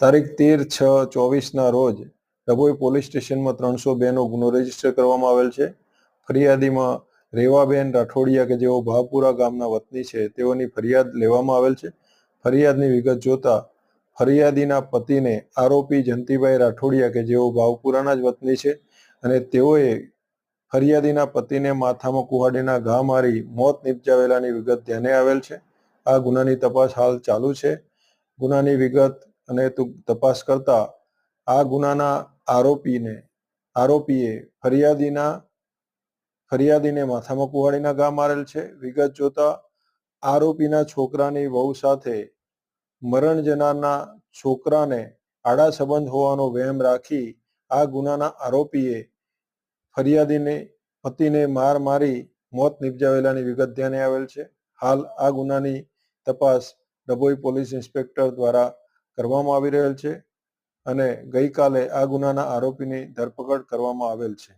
તારીખ તેર છ ચોવીસના રોજ ડભોઈ પોલીસ સ્ટેશનમાં ત્રણસો બેનો ગુનો રજિસ્ટર કરવામાં આવેલ છે. ફરિયાદીમાં રેવાબેન રાઠોડિયા કે જેઓ ભાવપુરા ગામના વતની છે, તેઓની ફરિયાદ લેવામાં આવેલ છે. ફરિયાદની વિગત જોતા ફરિયાદીના પતિને આરોપી જંતીભાઈ રાઠોડિયા કે જેઓ ભાવપુરાના જ વતની છે અને તેઓએ ફરિયાદીના પતિને માથામાં કુહાડીના ઘા મારી મોત નિપજાવેલાની વિગત ધ્યાને આવેલ છે. આ ગુનાની તપાસ હાલ ચાલુ છે. ગુનાની વિગત અને તપાસ કરતા આ ગુનાના આરોપીને, આરોપીએ ફરિયાદીના, ફરિયાદીને માથામાં કુહાડીના ઘા મારેલ છે. વિગત જોતા આરોપીના છોકરાની વહુ સાથે મરણ જનારના છોકરાને આડા સંબંધ હોવાનો વહેમ રાખી આ ગુનાના આરોપીએ ફરિયાદીને, પતિને માર મારી મોત નિપજાવેલાની વિગત ધ્યાને આવેલ છે. હાલ આ ગુનાની તપાસ ડભોઈ પોલીસ ઇન્સ્પેક્ટર દ્વારા કરવામાં આવી રહેલ છે અને ગઈકાલે આ ગુનાના આરોપીની ધરપકડ કરવામાં આવેલ છે.